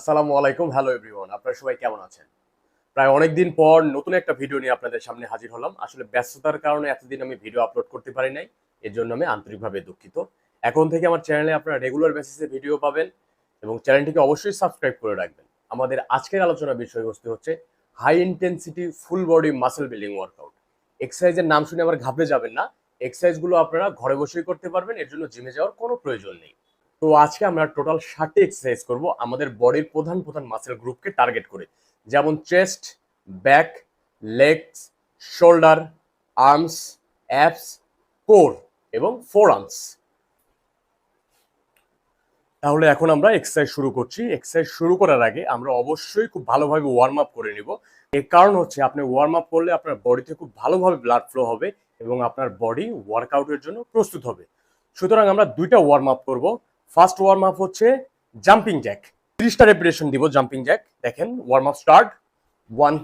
আসসালামু আলাইকুম। Hello everyone আপনারা সবাই কেমন আছেন? প্রায় অনেক দিন পর নতুন একটা ভিডিও নিয়ে আপনাদের সামনে হাজির হলাম। আসলে ব্যস্ততার কারণে এতদিন আমি ভিডিও আপলোড করতে পারি নাই এর জন্য আমি আন্তরিকভাবে দুঃখিত। এখন থেকে আমার চ্যানেলে আপনারা রেগুলার বেসিসে ভিডিও পাবেন এবং চ্যানেলটিকে অবশ্যই সাবস্ক্রাইব করে রাখবেন। আমাদের আজকের আলোচনা বিষয়বস্তু হচ্ছে high intensity full body muscle building workout এক্সারসাইজের নাম শুনে আবার ঘাবড়ে যাবেন না। এক্সারসাইজগুলো আপনারা ঘরে বসেই করতে পারবেন, এর জন্য জিমে যাওয়ার কোনো প্রয়োজন নেই। তো আজকে আমরা টোটাল ষাটটি এক্সারসাইজ করব আমাদের বডির প্রধান প্রধান মাসেল গ্রুপকে টার্গেট করে। যেমন chest back legs shoulder arms abs core এবং ফোর আর্মস তাহলে এখন আমরা এক্সারসাইজ শুরু করছি। এক্সারসাইজ শুরু করার আগে আমরা অবশ্যই খুব ভালোভাবে ওয়ার্ম আপ করে নিব। এর কারণ হচ্ছে আপনি ওয়ার্ম আপ করলে আপনার বডিতে খুব ভালোভাবে ব্লাড ফ্লো হবে এবং আপনার বডি ওয়ার্কআউটের জন্য প্রস্তুত হবে। সুতরাং আমরা দুইটা ওয়ার্ম আপ করব। ফার্স্ট ওয়ার্ম আপ হচ্ছে জাম্পিং জ্যাক তিরিশটা রেপিটেশন দিব জাম্পিং জ্যাক দেখেন warm up start one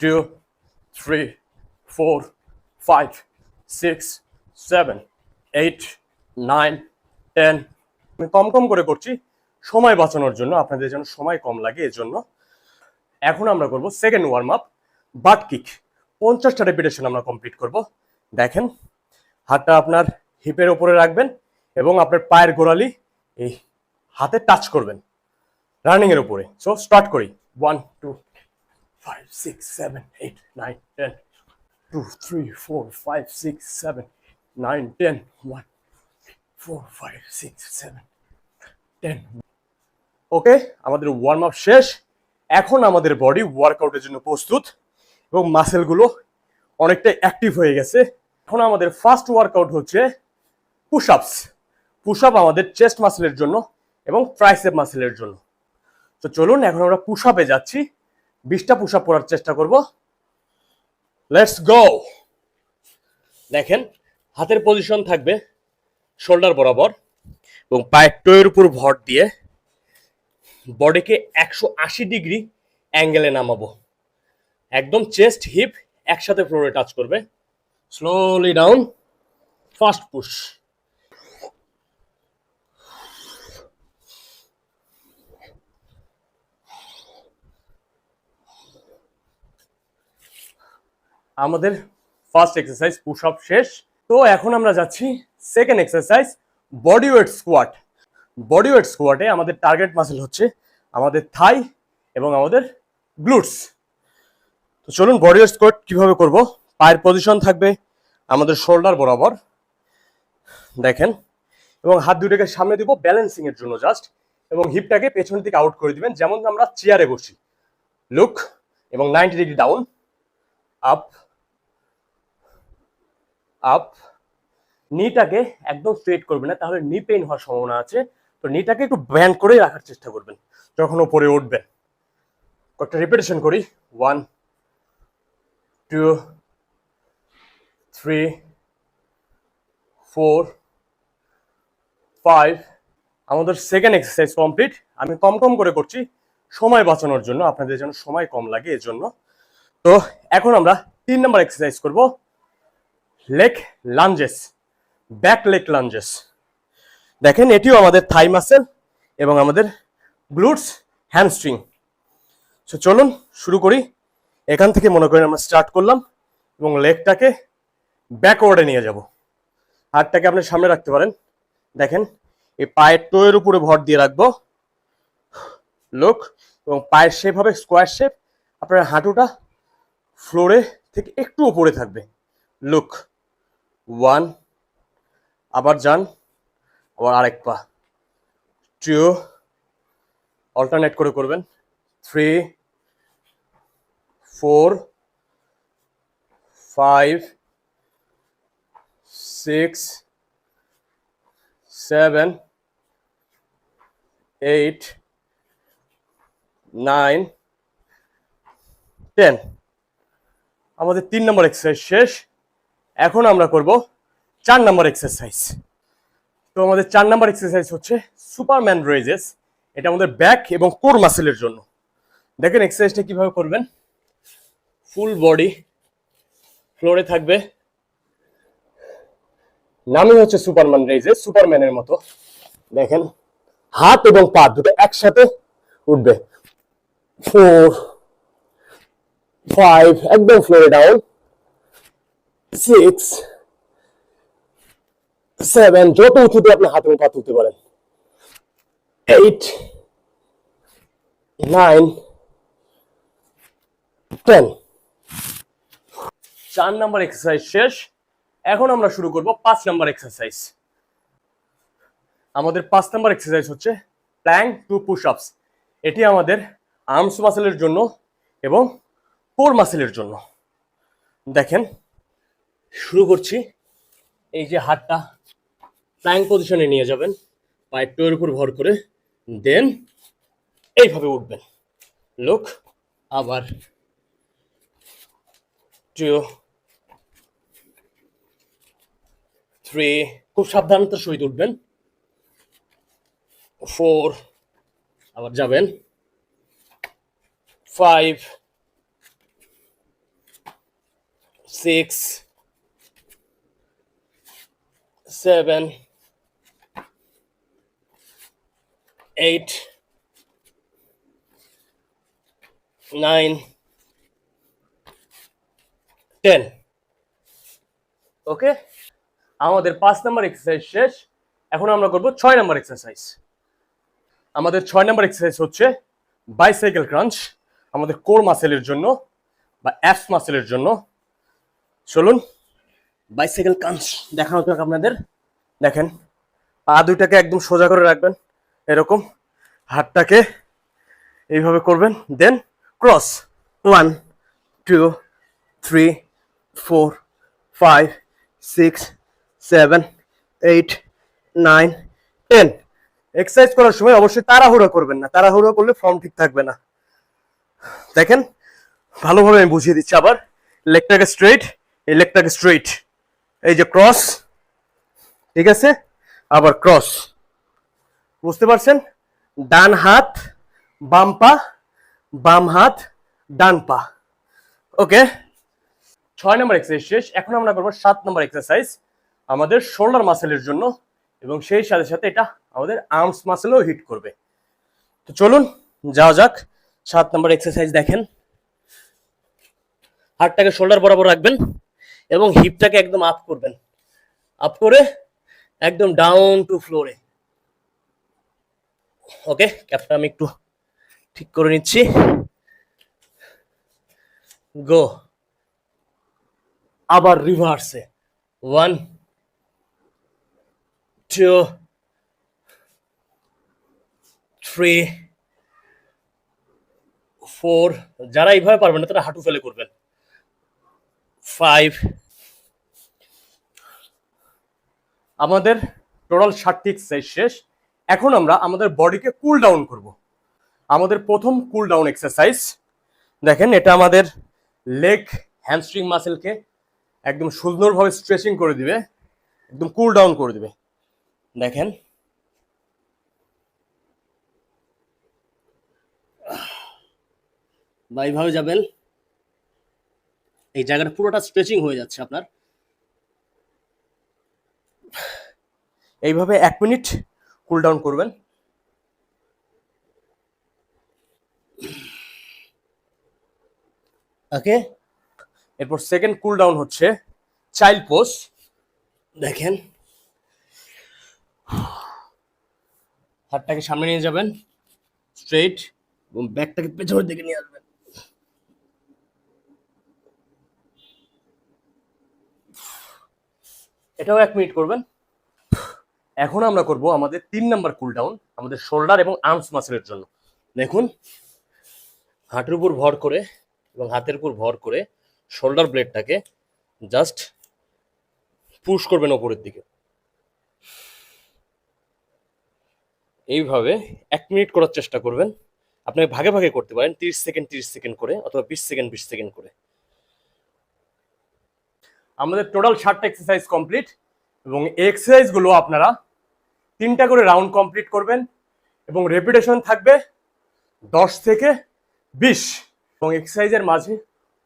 two three four five six seven eight nine ten আমি কম কম করে করছি সময় বাঁচানোর জন্য, আপনাদের যেন সময় কম লাগে এজন্য। এখন আমরা করব second warm up butt kick পঞ্চাশটা রেপিটেশন আমরা কমপ্লিট করব। দেখেন, হাতটা আপনার হিপের ওপরে রাখবেন এবং আপনার পায়ের গোড়ালি এই হাতে টাচ করবেন। রানিং এর উপরে। সো স্টার্ট করি। One two five six seven eight nine ten two three four five six seven nine ten one four five six seven ten okay আমাদের ওয়ার্ম আপ শেষ। এখন আমাদের বডি ওয়ার্কআউটের জন্য প্রস্তুত। এবং মাসেলগুলো অনেকটা অ্যাক্টিভ হয়ে গেছে। এখন আমাদের ফার্স্ট ওয়ার্কআউট হচ্ছে পুশ আপস পুশ আপ আমাদের চেস্ট মাসেলের জন্য এবং ট্রাইসেপ মাসেলের জন্য। তো চলুন, এখন আমরা পুশ আপে যাচ্ছি। বিশটা পুশ আপ করার চেষ্টা করব। লেটস গো দেখেন, হাতের পজিশন থাকবে শোল্ডার বরাবর এবং পায়ের টোয়ের উপর ভর দিয়ে বডিকে একশো আশি ডিগ্রি অ্যাঙ্গেলে নামাবো। একদম চেস্ট হিপ একসাথে ফ্লোরে টাচ করবে। স্লোলি ডাউন ফার্স্ট পুশ আমাদের ফার্স্ট এক্সারসাইজ পুশ আপ শেষ। তো এখন আমরা যাচ্ছি second exercise body weight squat body weight স্কোয়াটে আমাদের টার্গেট মাসেল হচ্ছে আমাদের থাই এবং আমাদের গ্লুটস তো চলুন বডি ওয়েট স্কোয়াট কীভাবে করব? পায়ের পজিশন থাকবে আমাদের শোল্ডার বরাবর। দেখেন, এবং হাত দুটোকে সামনে দিব ব্যালেন্সিংয়ের জন্য জাস্ট এবং হিপটাকে পেছন দিকে আউট করে দিবেন। যেমন আমরা চেয়ারে বসি। লুক এবং ninety degree down up up নিটাকে একদম স্ট্রেট করবেন না, তাহলে নি পেইন হওয়ার সম্ভাবনা আছে। তো নিটাকে একটু ব্যান্ড করেই রাখার চেষ্টা করবেন, যখন ওপরে উঠবেন। কয়েকটা রিপিটেশন করি। One two three four five আমাদের সেকেন্ড এক্সারসাইজ কমপ্লিট আমি কম কম করে করছি, সময় বাঁচানোর জন্য, আপনাদের যেন সময় কম লাগে এর জন্য তো এখন আমরা তিন নম্বর এক্সারসাইজ করব। Leg lunges back leg lunges দেখেন, এটিও আমাদের থাই মাসেল এবং আমাদের গ্লুটস হ্যামস্ট্রিং সো চলুন শুরু করি। এখান থেকে মনে করেন আমরা স্টার্ট করলাম এবং লেগটাকে ব্যাকওয়ার্ডে নিয়ে যাব। হাতটাকে আপনি সামনে রাখতে পারেন। দেখেন, এই পায়ের টোয়ের উপরে ভর দিয়ে রাখব। লোক এবং পায়ের শেপ হবে স্কোয়ার শেপ আপনার হাঁটুটা ফ্লোরে থেকে একটু উপরে থাকবে। লুক ওয়ান, আবার যান, আবার আরেক পা। টু অল্টারনেট করে করবেন। Three, four, five, six, seven, eight, nine, ten. আমাদের তিন নম্বর এক্সারসাইজ শেষ। এখন আমরা করব চার নম্বর এক্সারসাইজ তো আমাদের চার নম্বর এক্সারসাইজ হচ্ছে সুপারম্যান রেজেস এটা আমাদের ব্যাক এবং কোর মাসেলের জন্য। দেখেন এক্সারসাইজটা কীভাবে করবেন? ফুল বডি ফ্লোরে থাকবে। নামই হচ্ছে সুপারম্যান রেজেস সুপারম্যানের মতো। দেখেন, হাত এবং পা দুটো একসাথে উঠবে। ফোর ফাইভ একদম ফ্লোরে ডাউন সিক্স সেভেন যত উঁচুতে আপনি হাতের পা তুলতে পারেন। এইট নাইন টেন চার নাম্বার এক্সারসাইজ শেষ। এখন আমরা শুরু করব পাঁচ নাম্বার এক্সারসাইজ আমাদের পাঁচ নাম্বার এক্সারসাইজ হচ্ছে প্ল্যাঙ্ক টু পুশ আপস এটি আমাদের আর্মস মাসেলের জন্য এবং কোর মাসেলের জন্য। দেখেন শুরু করছি। এই যে হাতটা প্ল্যাঙ্ক পজিশনে নিয়ে যাবেন, পায়ের টোয়ের উপর ভর করে দেন এইভাবে উঠবেন। লোক আবার টু থ্রি খুব সাবধানতার সহিত উঠবেন। ফোর আবার যাবেন। Five six seven eight nine ten okay আমাদের পাঁচ নাম্বার এক্সারসাইজ শেষ। এখন আমরা করব ছয় নাম্বার এক্সারসাইজ আমাদের ছয় নাম্বার এক্সারসাইজ হচ্ছে বাইসাইকেল ক্রাঞ্চ আমাদের কোর মাসেলের জন্য বা অ্যাপস মাসেলের জন্য। চলুন। বাইসাইকেল ক্রাঞ্চ দেখানো যাক আপনাদের। দেখেন, পা দুইটাকে একদম সোজা করে রাখবেন, এরকম হাতটাকে এইভাবে করবেন then cross one two three four five six seven eight nine ten exercise করার সময় অবশ্যই তাড়াহুড়ো করবেন না। তাড়াহুড়ো করলে ফর্ম ঠিক থাকবে না। দেখেন, ভালোভাবে আমি বুঝিয়ে দিচ্ছি আবার। লেগটাকে স্ট্রেট এই লেগটাকে স্ট্রেট এই যে ক্রস, ঠিক আছে? আবার ক্রস। বুঝতে পারছেন? ডান হাত, বাম পা, বাম হাত, ডান পা। ওকে? ছয় নম্বর এক্সারসাইজ শেষ এখন আমরা করব সাত নম্বর এক্সারসাইজ আমাদের শোল্ডার মাসেলের জন্য, এবং সেই সাথে সাথে এটা আমাদের আর্মস মাসেলও হিট করবে। তো চলুন, যাওয়া যাক। সাত নম্বর এক্সারসাইজ দেখেন। হাতটাকে শোল্ডার বরাবর রাখবেন। এবং হিপটাকে একদম আপ করবেন। আপ করে একদম ডাউন টু ফ্লোরে ওকে ক্যাপটা আমি একটু ঠিক করে নিচ্ছি। গো আবার রিভার্সে ওয়ান টু থ্রি ফোর যারা এইভাবে পারবেন না, তারা হাঁটু ফেলে করবেন। ফাইভ আমাদের টোটাল ষাটটি এক্সারসাইজ শেষ। এখন আমরা আমাদের বডিকে কুল ডাউন করব। আমাদের প্রথম কুল ডাউন এক্সারসাইজ দেখেন এটা আমাদের লেগ হ্যামস্ট্রিং মাসেলকে একদম সুন্দরভাবে স্ট্রেচিং করে দিবে, একদম কুল ডাউন করে দিবে। দেখেন। বা এইভাবে যাবেন। এই জায়গাটা পুরোটা স্ট্রেচিং হয়ে যাচ্ছে আপনার। এইভাবে এক মিনিট কুল ডাউন করবেন। ওকে, এরপর সেকেন্ড কুল ডাউন হচ্ছে চাইল্ড পোজ দেখেন, হাতটাকে সামনে নিয়ে যাবেন স্ট্রেট এবং ব্যাকটাকে পেছনের দিকে নিয়ে আসবেন। এটাও এক মিনিট করবেন। এখন আমরা করব আমাদের তিন নাম্বার কুল ডাউন আমাদের শোল্ডার এবং আর্মস মাসেলের জন্য। দেখুন, হাঁটুর উপর ভর করে এবং হাতের উপর ভর করে শোল্ডার ব্লেডটাকে জাস্ট পুশ করবেন ওপরের দিকে। এইভাবে এক মিনিট করার চেষ্টা করবেন। আপনি ভাগে ভাগে করতে পারেন, তিরিশ সেকেন্ড তিরিশ সেকেন্ড করে অথবা বিশ সেকেন্ড বিশ সেকেন্ড করে। আমাদের টোটাল ষাটটা এক্সারসাইজ কমপ্লিট এবং এক্সারসাইজগুলো আপনারা তিনটা করে রাউন্ড কমপ্লিট করবেন এবং রেপিটেশন থাকবে দশ থেকে বিশ। এবং এক্সারসাইজের মাঝে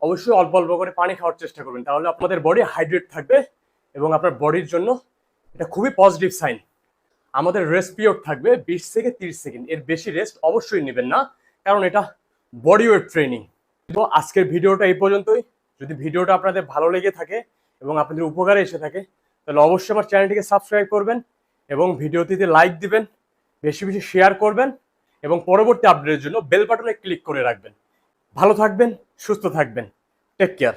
অবশ্যই অল্প অল্প করে পানি খাওয়ার চেষ্টা করবেন, তাহলে আপনাদের বডি হাইড্রেট থাকবে এবং আপনার বডির জন্য এটা খুবই পজিটিভ সাইন আমাদের রেস্ট পিরিয়ড থাকবে বিশ থেকে তিরিশ সেকেন্ড, এর বেশি রেস্ট অবশ্যই নেবেন না, কারণ এটা বডি ওয়েট ট্রেনিং তো আজকের ভিডিওটা এই পর্যন্তই। যদি ভিডিওটা আপনাদের ভালো লেগে থাকে এবং আপনাদের উপকারে এসে থাকে, তাহলে অবশ্যই আমার চ্যানেলটিকে সাবস্ক্রাইব করবেন এবং ভিডিওটিতে লাইক দিবেন, বেশি বেশি শেয়ার করবেন এবং পরবর্তী আপডেটের জন্য বেল বাটনে ক্লিক করে রাখবেন। ভালো থাকবেন, সুস্থ থাকবেন। Take care